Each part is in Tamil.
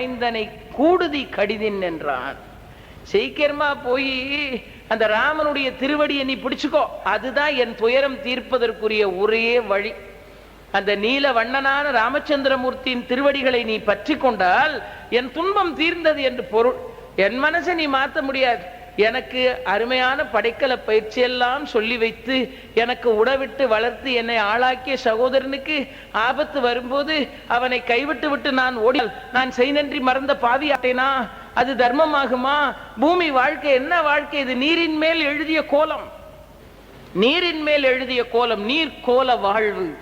மைந்தனை கூடுதி கடிதின் என்றான் சீக்கிரமா போய் அந்த ராமனுடைய திருவடியை நீ பிடிச்சுக்கோ. அதுதான் என் துயரம் தீர்ப்பதற்குரிய ஒரே வழி. அந்த நீல வண்ணனான ராமச்சந்திரமூர்த்தியின் திருவடிகளை நீ பற்றி கொண்டால் என் துன்பம் தீர்ந்தது என்று பொருள். என் மனசை நீ மாத்த முடியாது. எனக்கு அருமையான படைக்கல பயிற்சியெல்லாம் சொல்லி வைத்து எனக்கு உடவிட்டு வளர்த்து என்னை ஆளாக்கிய சகோதரனுக்கு ஆபத்து வரும்போது அவனை கைவிட்டு விட்டு நான் ஓடியால் நான் செய் நன்றி மறந்த பாவியாட்டேனா அது தர்மமாகுமா? பூமி வாழ்க்கை என்ன வாழ்க்கை? இது நீரின் மேல் எழுதிய கோலம். நீரின் மேல் எழுதிய கோலம் நீர் கோல வாழ்வு.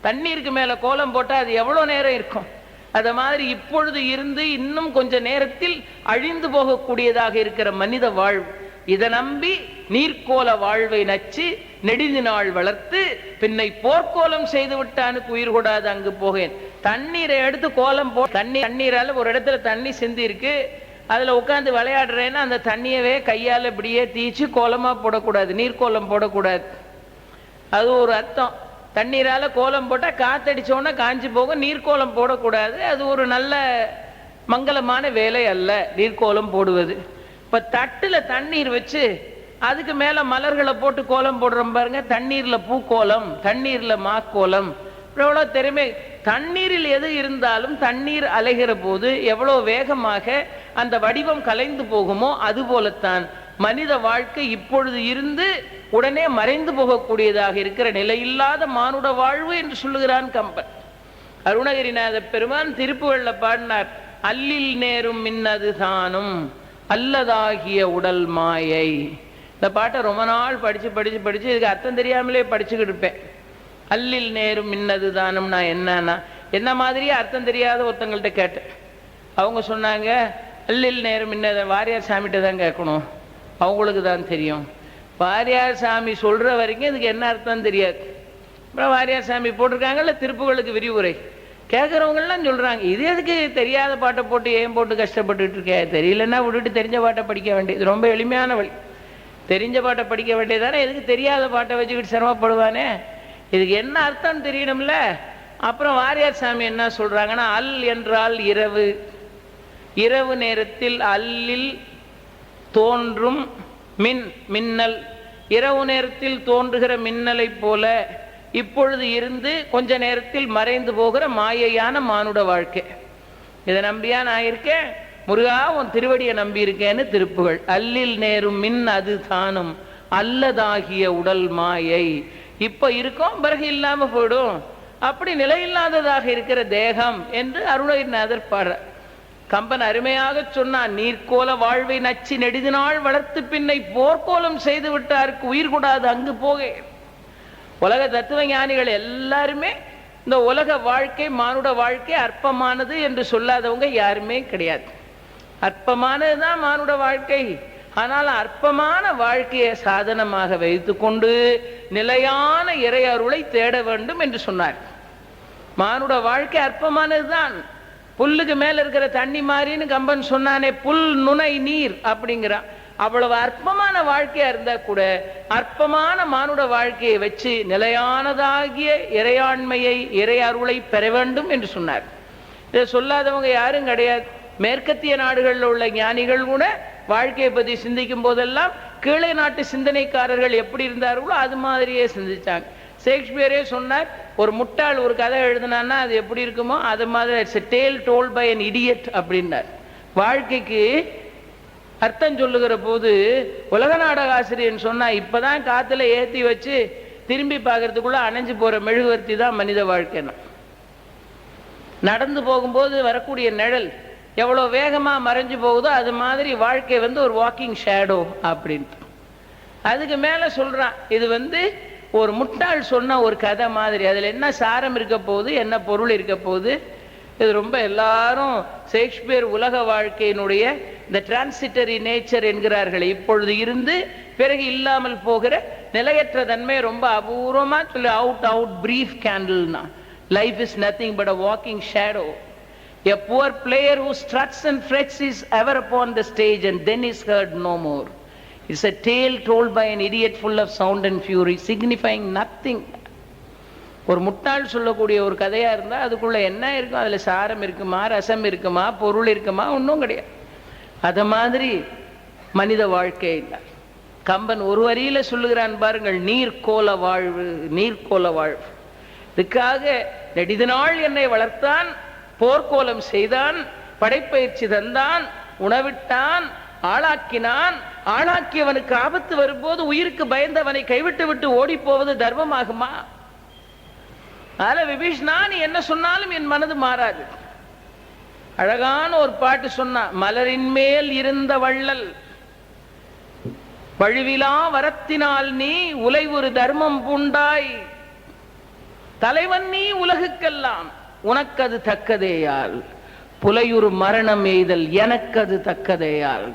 தண்ணீருக்கு மேல கோலம் போட்டா அது எவ்வளவு நேரம் இருக்கும்? அத மாதிரி இப்பொழுது இருந்து இன்னும் கொஞ்ச நேரத்தில் அழிந்து போகக்கூடியதாக இருக்கிற மனித வாழ்வு. இதை நம்பி நீர்க்கோல வாழ்வை நச்சு நெடிது நாள் வளர்த்து பின்னை போர்க்கோலம் செய்து விட்டானுக்கு உயிர் கூடாது அங்கு போகேன். தண்ணீரை எடுத்து கோலம் போ தண்ணி தண்ணீரால ஒரு இடத்துல தண்ணி சிந்தி இருக்கு. அதுல உட்காந்து விளையாடுறேன்னா அந்த தண்ணியவே கையால இப்படியே தீச்சு கோலமா போடக்கூடாது நீர்க்கோலம் போடக்கூடாது. அது ஒரு அர்த்தம். தண்ணீரால் கோலம் போட்டால் காத்தடிச்சோன்னா காஞ்சி போகும். நீர்க்கோலம் போடக்கூடாது. அது ஒரு நல்ல மங்களமான வேலை அல்ல நீர்க்கோலம் போடுவது. இப்போ தட்டில் தண்ணீர் வச்சு அதுக்கு மேலே மலர்களை போட்டு கோலம் போடுறோம் பாருங்க. தண்ணீரில் பூக்கோலம் தண்ணீரில் மாக்கோலம். எவ்வளோ திறமை. தண்ணீரில் எது இருந்தாலும் தண்ணீர் அலைகிற போது எவ்வளோ வேகமாக அந்த வடிவம் கலைந்து போகுமோ அது போலத்தான் மனித வாழ்க்கை இப்பொழுது இருந்து உடனே மறைந்து போகக்கூடியதாக இருக்கிற நிலையில்லாத மானுட வாழ்வு என்று சொல்லுகிறான் கம்பன். அருணகிரிநாத பெருமான் திருப்புகள்ல பாடினார் அல்லில் நேரும் மின்னது தானும் அல்லதாகிய உடல் மாயை. இந்த பாட்டை ரொம்ப நாள் படிச்சு படிச்சு படிச்சு இதுக்கு அர்த்தம் தெரியாமலே படிச்சுக்கிட்டு இருப்பேன். அல்லில் நேரும் மின்னது தானும்னா என்னன்னா? என்ன மாதிரியே அர்த்தம் தெரியாத ஒருத்தங்கள்ட்ட கேட்டேன். அவங்க சொன்னாங்க அல்லில் நேரும் மின்னதை வாரியார் சாமிகிட்ட தான் கேட்கணும். அவங்களுக்கு தான் தெரியும். வாரியார் சாமி சொல்ற வரைக்கும் இதுக்கு என்ன அர்த்தம் தெரியாது. அப்புறம் வாரியார் சாமி போட்டிருக்காங்கல்ல திருப்புகளுக்கு விரிவுரை. கேட்குறவங்கெல்லாம் சொல்கிறாங்க இது எதுக்கு தெரியாத பாட்டை போட்டு ஏன் போட்டு கஷ்டப்பட்டுட்டு இருக்க? தெரியலன்னா விட்டுட்டு தெரிஞ்ச பாட்டை படிக்க வேண்டியது ரொம்ப எளிமையான வழி. தெரிஞ்ச பாட்டை படிக்க வேண்டியதானே எதுக்கு தெரியாத பாட்டை வச்சுக்கிட்டு சிரமப்படுவானே? இதுக்கு என்ன அர்த்தம் தெரியணும்ல? அப்புறம் வாரியார் சாமி என்ன சொல்கிறாங்கன்னா அல் என்றால் இரவு. இரவு நேரத்தில் அல்லில் தோன்றும் மின் மின்னல். இரவு நேரத்தில் தோன்றுகிற மின்னலைப் போல இப்பொழுது இருந்து கொஞ்ச நேரத்தில் மறைந்து போகிற மாயையான மானுட வாழ்க்கை. இதை நம்பியா நான் இருக்கேன்? முருகா உன் திருவடியை நம்பியிருக்கேன்னு திருப்புகள். அல்லில் நேரும் மின் அது தானும். அல்லதாகிய உடல் மாயை. இப்ப இருக்கும் பிறகு இல்லாம போயிடும். அப்படி நிலையில்லாததாக இருக்கிற தேகம் என்று அருணகிரிநாதர் பாடுற கம்பன் அருமையாக சொன்னான் நீர்க்கோல வாழ்வை நச்சு நெடுதினாள் வளர்த்து பின்னை போர்க்கோலம் செய்து விட்டாருக்கு உயிர் கூடாது அங்கு போக. உலக தத்துவ ஞானிகள் எல்லாருமே இந்த உலக வாழ்க்கை மானுட வாழ்க்கை அற்பமானது என்று சொல்லாதவங்க யாருமே கிடையாது. அற்பமானதுதான் மானுட வாழ்க்கை. ஆனால் அற்பமான வாழ்க்கையை சாதனமாக வைத்துக்கொண்டு நிலையான இறை அருளை தேட வேண்டும் என்று சொன்னார். மானுட வாழ்க்கை அற்பமானதுதான். புல்லுக்கு மேல இருக்கிற தண்ணி மாதிரின்னு கம்பன் சொன்னானே புல் நுனை நீர் அப்படிங்கிறான். அவ்வளவு அற்பமான வாழ்க்கையா இருந்தா கூட அற்பமான மானுட வாழ்க்கையை வச்சு நிலையானதாகிய இறையாண்மையை இறை அருளை பெற வேண்டும் என்று சொன்னார். இதை சொல்லாதவங்க யாரும் கிடையாது. மேற்கத்திய நாடுகளில் உள்ள ஞானிகள் கூட வாழ்க்கையை பத்தி சிந்திக்கும் போதெல்லாம் கீழே நாட்டு சிந்தனைக்காரர்கள் எப்படி இருந்தார்களோ அது மாதிரியே சிந்திச்சாங்க. ஷேக்ஸ்பியரே சொன்னார் ஒரு முட்டாள் ஒரு கதை எழுதுனான்னா அது எப்படி இருக்குமோ அது மாதிரி it's tale told by an idiot அப்படின்னார். வாழ்க்கைக்கு அர்த்தம் சொல்லுகிற போது உலக நாடக ஆசிரியன் சொன்னா இப்பதான் காத்துல ஏத்தி வச்சு திரும்பி பார்க்கறதுக்குள்ள அணைஞ்சு போற மெழுகுவர்த்தி தான் மனித வாழ்க்கைன்னா நடந்து போகும்போது வரக்கூடிய நிழல் எவ்வளவு வேகமா மறைஞ்சு போகுதோ அது மாதிரி வாழ்க்கை வந்து ஒரு வாக்கிங் ஷேடோ அப்படின்ட்டு. அதுக்கு மேல சொல்றான் இது வந்து ஒரு முட்டாள் சொன்ன ஒரு கதை மாதிரி. அதில் என்ன சாரம் இருக்க போகுது என்ன பொருள் இருக்க போகுது? இது ரொம்ப எல்லாரும் ஷேக்ஸ்பியர் உலக வாழ்க்கையினுடைய இந்த டிரான்சிட்டரி நேச்சர் என்கிறார்கள். இப்பொழுது இருந்து பிறகு இல்லாமல் போகிற நிலையற்ற தன்மை ரொம்ப அபூர்வமாக சொல்லி out out brief கேண்டில்னா life is nothing but a walking shadow a poor player who struts and frets his hour upon the stage and then is heard no more It's a tale told by an idiot full of sound and fury, signifying nothing. ஒரு முட்டாள் சொல்லக்கூடிய ஒரு கதையா இருந்தா அதுக்குள்ள என்ன இருக்கும் அதுல சாரம் இருக்குமா ரசம் இருக்குமா பொருள் இருக்குமா ஒன்றும் கிடையாது. அத மாதிரி மனித வாழ்க்கை இல்லை. கம்பன் ஒரு வரியில சொல்லுகிறான் பாருங்கள் நீர்க்கோல வாழ்வு நீர்க்கோல வாழ்வு. இதுக்காக நெடிது நாள் என்னை வளர்த்தான் போர்க்கோலம் செய்தான் படைப்பயிற்சி தந்தான் உணவிட்டான் ஆளாக்கினான் ஆளாக்கியவனுக்கு ஆபத்து வரும்போது உயிருக்கு பயந்தவனை கைவிட்டு விட்டு ஓடி போவது தர்மமாகுமா? அதனால விபீஷ்ணா நீ என்ன சொன்னாலும் என் மனது மாறாது. அழகான ஒரு பாட்டு சொன்னா மலரின் மேல் இருந்த வள்ளல் வழுவிலா வரத்தினால் நீ உலை ஒரு தர்மம் பூண்டாய். தலைவன் நீ உலகுக்கெல்லாம் உனக்கது தக்கதேயால். புலையுறு மரணம் எய்தல் எனக்கது தக்கதேயால்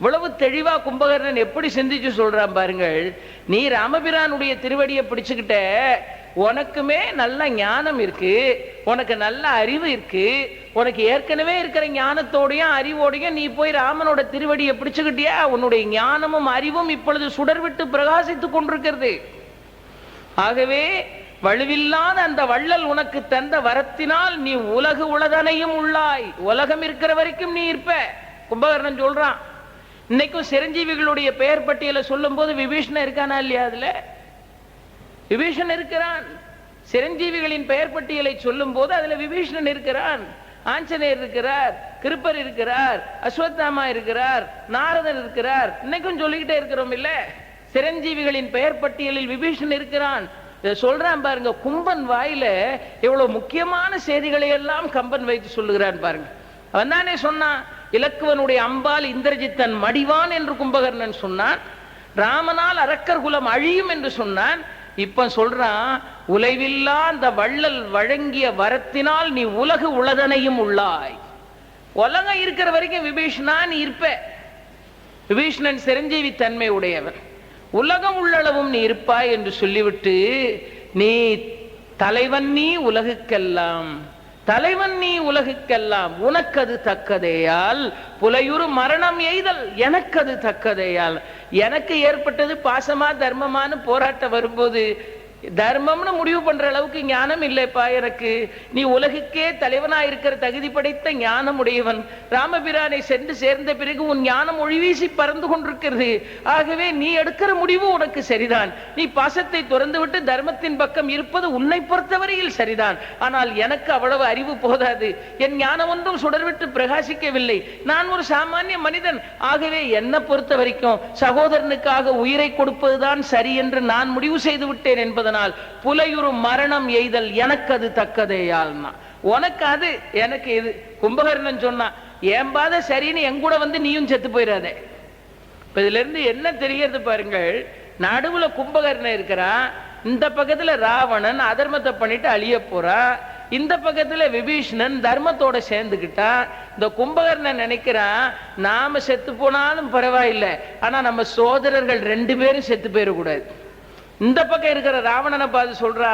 இவ்வளவு தெளிவா கும்பகர்ணன் எப்படி சிந்திச்சு சொல்றான் பாருங்கள். நீ ராமபிரானுடைய திருவடியை பிடிச்சுக்கிட்ட உனக்குமே நல்ல ஞானம் இருக்கு உனக்கு நல்ல அறிவு இருக்கு உனக்கு ஏற்கனவே இருக்கிற ஞானத்தோடையும் அறிவோடையும் நீ போய் ராமனோட திருவடியை பிடிச்சுக்கிட்டியா? உன்னுடைய ஞானமும் அறிவும் இப்பொழுது சுடர்விட்டு பிரகாசித்துக் கொண்டிருக்கிறது. ஆகவே வலுவில்லாத அந்த வள்ளல் உனக்கு தந்த வரத்தினால் நீ உலகு உலதனையும் உள்ளாய். உலகம் இருக்கிற வரைக்கும் நீ இருப்ப. கும்பகர்ணன் சொல்றான் இன்னைக்கும் சிரஞ்சீவிகளுடைய பெயர் பட்டியலை சொல்லும் போது விபீஷணன் இருக்கானா இல்லையா அதுல? விபீஷன் இருக்கிறான். சிரஞ்சீவிகளின் பெயர் பட்டியலை சொல்லும் போது அதுல விபீஷணன் இருக்கிறான். ஆஞ்சநேயர் இருக்கிறார் கிருப்பர் இருக்கிறார் அஸ்வத்தாமா இருக்கிறார் நாரதர் இருக்கிறார். இன்னைக்கும் சொல்லிக்கிட்டே இருக்கிறோம் இல்ல? சிரஞ்சீவிகளின் பெயர் பட்டியலில் விபீஷன் இருக்கிறான். சொல்றான் பாருங்க கும்பன் வாயில எவ்வளவு முக்கியமான செய்திகளை எல்லாம் கம்பன் வைத்து சொல்லுகிறான் பாருங்க. அவன் தானே சொன்னான் இலக்குவனுடைய அம்பால் இந்திரஜித்தன் மடிவான் என்று கும்பகர்ணன் சொன்னான். ராமனால் அரக்கர் குலம் அழியும் என்று சொன்னான். இப்ப சொல்றான் உலைவில்லா அந்த வள்ளல் வழங்கிய வரத்தினால் நீ உலகு உலதனையும் உள்ளாய். உலகம் இருக்கிற வரைக்கும் விபீஷணா நீ இருப்ப. விபீஷணன் சிரஞ்சீவி தன்மை உடையவன். உலகம் உள்ளளவும் நீ இருப்பாய் என்று சொல்லிவிட்டு நீ தலைவன் நீ உலகுக்கெல்லாம். தலைவன் நீ உலகுக்கெல்லாம் உனக்கது தக்கதேயால் புலையுறு மரணம் எய்தல் எனக்கு அது தக்கதேயால். எனக்கு ஏற்பட்டது பாசமா தர்மமான போராட்டம் வரும்போது தர்மம்னு முடிவு பண்ற அளவுக்கு ஞானம் இல்லைப்பா எனக்கு. நீ உலகுக்கே தலைவனா இருக்கிற தகுதி படைத்த ஞானம் உடையவன் ராமபிரானை சென்று சேர்ந்த பிறகு உன் ஞானம் ஒழிவீசி பறந்து கொண்டிருக்கிறது. ஆகவே நீ எடுக்கிற முடிவு உனக்கு சரிதான். நீ பாசத்தை துறந்து விட்டு தர்மத்தின் பக்கம் இருப்பது உன்னை பொறுத்தவரையில் சரிதான். ஆனால் எனக்கு அவ்வளவு அறிவு போதாது. என் ஞானம் ஒன்றும் சுடர்விட்டு பிரகாசிக்கவில்லை. நான் ஒரு சாமானிய மனிதன். ஆகவே என்னை பொறுத்த வரைக்கும் சகோதரனுக்காக உயிரை கொடுப்பதுதான் சரி என்று நான் முடிவு செய்து விட்டேன் என்பதனால் புலையுறு மரணம் எய்தல் எனக்கு அது தக்கதேயால்னா உனக்கு அது எனக்கு இது. கும்பகர்ணன் சொன்னா ஏம்பாத சரின்னு என் கூட வந்து நீயும் செத்து போயிடாதே இப்ப இதுல இருந்து என்ன தெரியறது பாருங்கள் நடுவுல கும்பகர்ணன் இருக்கிறான் இந்த பக்கத்துல ராவணன் அதர்மத்தை பண்ணிட்டு அழிய போறான் இந்த பக்கத்துல விபீஷணன் தர்மத்தோட சேர்ந்துக்கிட்டான் இந்த கும்பகர்ணன் நினைக்கிறான் நாம செத்து போனாலும் பரவாயில்லை ஆனா நம்ம சோதரர்கள் ரெண்டு பேரும் செத்து போயிடக்கூடாது இந்த பக்கம் இருக்கிற ராவணனை பார்த்து சொல்றா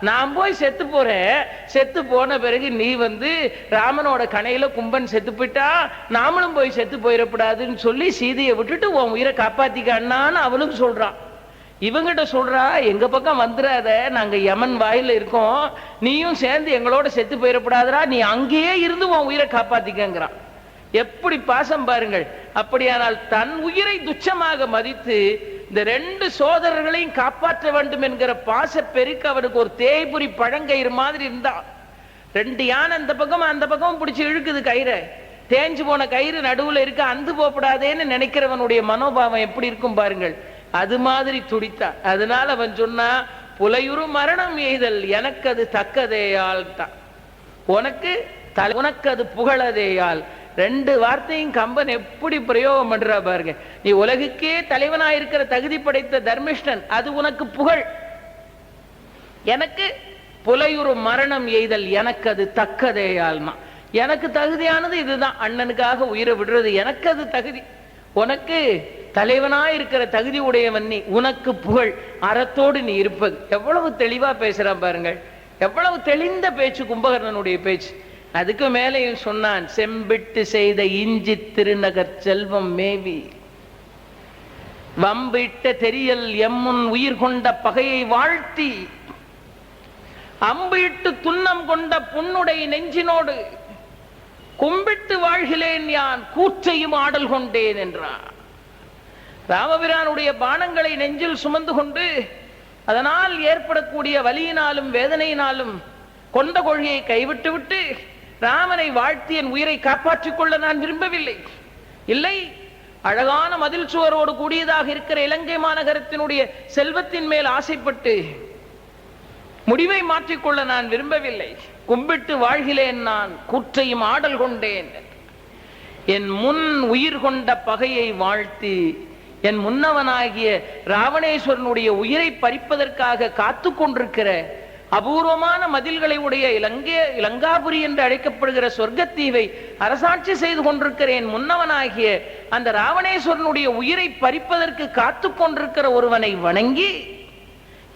நான் போய் செத்து போறேன். செத்து போன பிறகு நீ வந்து ராமனோட கணையில கும்பன் செத்து போயிட்டா நாமளும் போய் செத்து போயிடக்கூடாதுன்னு சொல்லி சீதையை விட்டுட்டு உன் உயிரை காப்பாத்திக்க அண்ணான்னு அவளும் சொல்றான் இவங்கிட்ட சொல்றா எங்க பக்கம் வந்துடாத. நாங்க யமன் வாயில இருக்கோம். நீயும் சேர்ந்து எங்களோட செத்து போயிடப்படாதரா நீ அங்கேயே இருந்து உன் உயிரை காப்பாத்திக்கங்கிறான். எப்படி பாசம் பாருங்கள். அப்படியானால் தன் உயிரை துச்சமாக மதித்து இந்த ரெண்டு சோதரர்களையும் காப்பாற்ற வேண்டும் என்கிற பாச பெருக்கு அவனுக்கு ஒரு தேய்புரி பழங்கயிறு மாதிரி இருந்தா. ரெண்டு யானை அந்த பக்கம் அந்த பக்கம் பிடிச்சி இழுக்குது கயிறை. தேஞ்சு போன கயிறு நடுவுல இருக்க அந்து போகப்படாதேன்னு நினைக்கிறவனுடைய மனோபாவம் எப்படி இருக்கும் பாருங்கள். அது மாதிரி துடித்தா. அதனால அவன் சொன்னா புலையுறு மரணம் எய்தல் எனக்கு அது தக்கதேயால் தான். உனக்கு உனக்கு அது புகழதேயால். ரெண்டு வார்த்தையும் கம்பன் எப்படி பிரயோகம் பண்றா பாருங்க. நீ உலகுக்கே தலைவனாயிருக்கிற தகுதி படைத்த தர்மிஷ்டன் அது உனக்கு புகழ். எனக்கு புலையுறு மரணம் எய்தல் எனக்கு அது தக்கதேயால்மா எனக்கு தகுதியானது இதுதான் அண்ணனுக்காக உயிரை விடுறது எனக்கு அது தகுதி. உனக்கு தலைவனாய் இருக்கிற தகுதி உடையவன் நீ உனக்கு புகழ். அறத்தோடு நீ இருப்பது. எவ்வளவு தெளிவா பேசுறான் பாருங்கள். எவ்வளவு தெளிந்த பேச்சு கும்பகர்ணனுடைய பேச்சு. அதுக்கு மேலேயும் சொன்னான் செம்பிட்டு செய்த இஞ்சி திருநகர் செல்வம் மேவி. வம்பிட்ட தெரியல் எம்முன் உயிர் கொண்ட பகையை வாழ்த்தி. அம்பு இட்டு துன்னம் கொண்ட புன்னுடை நெஞ்சினோடு. கும்பிட்டு வாழ்கிலேன் யான் கூற்றையும் ஆடல் கொண்டேன் என்றான். ராமபிரானுடைய பானங்களை நெஞ்சில் சுமந்து கொண்டு அதனால் ஏற்படக்கூடிய வலியினாலும் வேதனையினாலும் கொண்ட கொள்கையை கைவிட்டு விட்டு ராமனை வாழ்த்தி என் உயிரை காப்பாற்றிக் கொள்ள நான் விரும்பவில்லை. இல்லை அழகான மதில் சுவரோடு கூடியதாக இருக்கிற இலங்கை மாநகரத்தினுடைய செல்வத்தின் மேல் ஆசைப்பட்டு முடிவை மாற்றிக்கொள்ள நான் விரும்பவில்லை. கும்பிட்டு வாழ்கிறேன் நான் கூற்றையும் ஆடல் கொண்டேன். என் முன் உயிர் கொண்ட பகையை வாழ்த்தி என் முன்னவனாகிய ராவணேஸ்வரனுடைய உயிரை பறிப்பதற்காக காத்து கொண்டிருக்கிற அபூர்வமான மதில்களை உடைய இலங்கே இலங்காபுரி என்று அழைக்கப்படுகிற சொர்க்கத்தீவை அரசாட்சி செய்து கொண்டிருக்கிறேன் முன்னவனாகிய அந்த ராவணேஸ்வரனுடைய உயிரை பறிப்பதற்கு காத்து கொண்டிருக்கிற ஒருவனை வணங்கி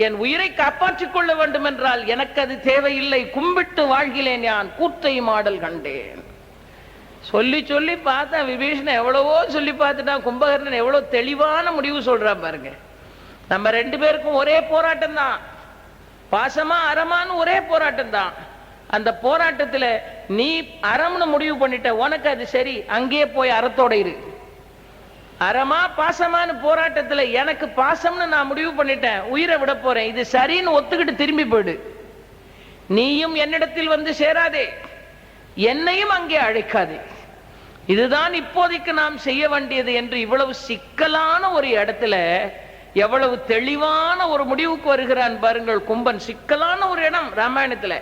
என் உயிரை காப்பாற்றிக் கொள்ள வேண்டும் என்றால் எனக்கு அது தேவையில்லை கும்பிட்டு வாழ்கிறேன் நான் கூத்தை மாடல் கண்டேன். சொல்லி சொல்லி பார்த்தா விபீஷணன் எவ்வளவோ சொல்லி பார்த்துட்டான் கும்பகர்ணன் எவ்வளவு தெளிவான முடிவு சொல்றான் பாருங்க. நம்ம ரெண்டு பேருக்கும் ஒரே போராட்டம் தான் பாசமா அறமான்னு ஒரே போராட்டம் தான் அந்த போராட்டத்துல நீ அறம்னு முடிவு பண்ணிட்ட உனக்கு அது சரி அங்கேயே போய் அறத்தோட இரு. அறமா பாசமான போராட்டத்துல எனக்கு பாசம்னு நான் முடிவு பண்ணிட்டேன் உயிரை விட போறேன் இது சரின்னு ஒத்துக்கிட்டு திரும்பி போயிடு. நீயும் என்னிடத்தில் வந்து சேராதே என்னையும் அங்கே அழைக்காதே. இதுதான் இப்போதைக்கு நாம் செய்ய வேண்டியது என்று இவ்வளவு சிக்கலான ஒரு இடத்துல எவ்வளவு தெளிவான ஒரு முடிவுக்கு வருகிறான் பாருங்கள் கும்பன் சிக்கலான ஒரு இடம் ராமாயணத்துல.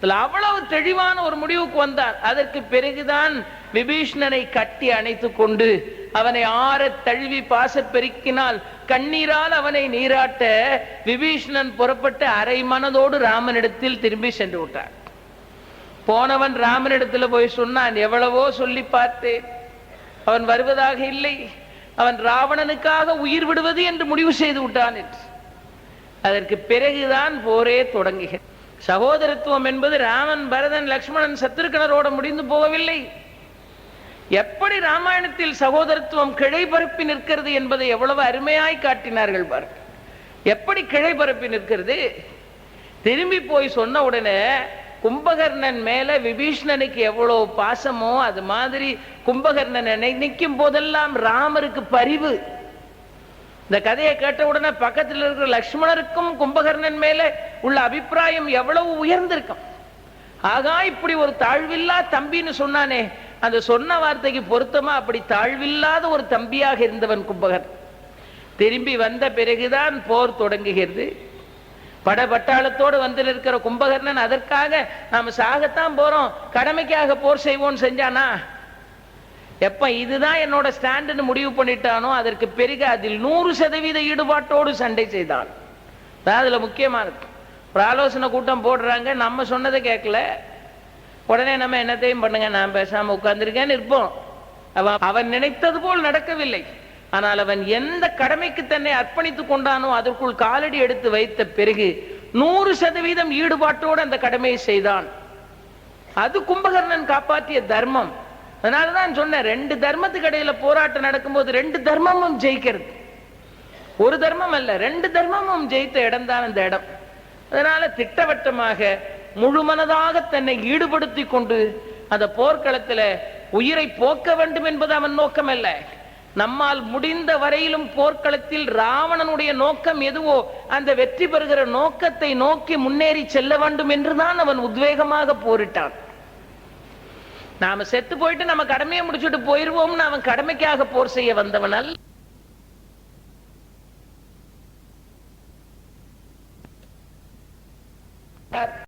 இதுல அவ்வளவு தெளிவான ஒரு முடிவுக்கு வந்தார். அதற்கு பிறகுதான் விபீஷ்ணனை கட்டி அணைத்துக் கொண்டு அவனை ஆற தழுவி பாச பெருக்கினால் கண்ணீரால் அவனை நீராட்ட விபீஷ்ணன் புறப்பட்டு அரை மனதோடு ராமனிடத்தில் திரும்பி சென்று விட்டார். போனவன் ராமனிடத்துல போய் சொன்னான் எவ்வளவோ சொல்லி பார்த்தேன். அவன் வருவதாக இல்லை. அவன் ராவணனுக்காக உயிர் விடுவது என்று முடிவு செய்து விட்டான் என்று. அதற்கு பிறகுதான் போரே தொடங்குகிறது. சகோதரத்துவம் என்பது ராமன் பரதன் லக்ஷ்மணன் சத்துருக்கனரோட முடிந்து போகவில்லை. எப்படி ராமாயணத்தில் சகோதரத்துவம் கிளை பரப்பி நிற்கிறது என்பதை எவ்வளவு அருமையாய் காட்டினார்கள் பாருங்க எப்படி கிளை பரப்பி நிற்கிறது? திரும்பி போய் சொன்ன உடனே கும்பகர்ணன் மேல விபீஷ்ணனுக்கு எவ்வளவு பாசமோ அது மாதிரி கும்பகர்ணன் நிற்கும் போதெல்லாம் ராமருக்கு பரிவு. இந்த கதையை கேட்ட உடனே பக்கத்தில் இருக்கிற லக்ஷ்மணருக்கும் கும்பகர்ணன் மேல உள்ள அபிப்பிராயம் எவ்வளவு உயர்ந்திருக்கும். ஆகா இப்படி ஒரு தாழ்வில்லா தம்பின்னு சொன்னானே அந்த சொன்ன வார்த்தைக்கு பொருத்தமா அப்படி தாழ்வில்லாத ஒரு தம்பியாக இருந்தவன் கும்பகர் திரும்பி வந்த பிறகுதான் போர் தொடங்குகிறது. படபட்டாளத்தோடு வந்து இருக்கிற கும்பகர்ணன் அதற்காக நாம சாகத்தான் போறோம். கடமைக்காக போர் செய்வோம் செஞ்சானா? எப்ப இதுதான் என்னோட ஸ்டாண்டுன்னு முடிவு பண்ணிட்டானோ அதற்கு பெருக அதில் நூறு சதவீத ஈடுபாட்டோடு சண்டை செய்தான் தான் அதுல முக்கியமானது. ஒரு ஆலோசனை கூட்டம் போடுறாங்க நம்ம சொன்னதை கேட்கல. உடனே நம்ம என்னத்தையும் பண்ணுங்க நான் பேசாம உட்கார்ந்துருக்கேன்னு இருப்போம் அவன் அவன் நினைத்தது போல் நடக்கவில்லை. ஆனால் அவன் எந்த கடமைக்கு தன்னை அர்ப்பணித்துக் கொண்டானோ அதற்குள் காலடி எடுத்து வைத்த பிறகு நூறு சதவீதம் ஈடுபாட்டோடு அந்த கடமையை செய்தான். அது கும்பகர்ணன் காப்பாற்றிய தர்மம். அதனாலதான் சொன்னேன் ரெண்டு தர்மத்துக்கு இடையில போராட்டம் நடக்கும்போது ரெண்டு தர்மமும் ஜெயிக்கிறது. ஒரு தர்மம் அல்ல ரெண்டு தர்மமும் ஜெயித்த இடம் தான் அந்த இடம். அதனால திட்டவட்டமாக முழு மனதாக தன்னை ஈடுபடுத்தி கொண்டு அந்த போர்க்களத்துல உயிரை போக்க வேண்டும் என்பது அவன் நோக்கம் அல்ல நம்மால் முடிந்த வரையிலும் போர்க்களத்தில் ராவணனுடைய நோக்கம் எதுவோ அந்த வெற்றி பெறுகிற நோக்கத்தை நோக்கி முன்னேறி செல்ல வேண்டும் என்றுதான் அவன் உத்வேகமாக போரிட்டான். நாம செத்து போயிட்டு நம்ம கடமையை முடிச்சுட்டு போயிருவோம்னு அவன் கடமைக்காக போர் செய்ய வந்தவன் அல்ல.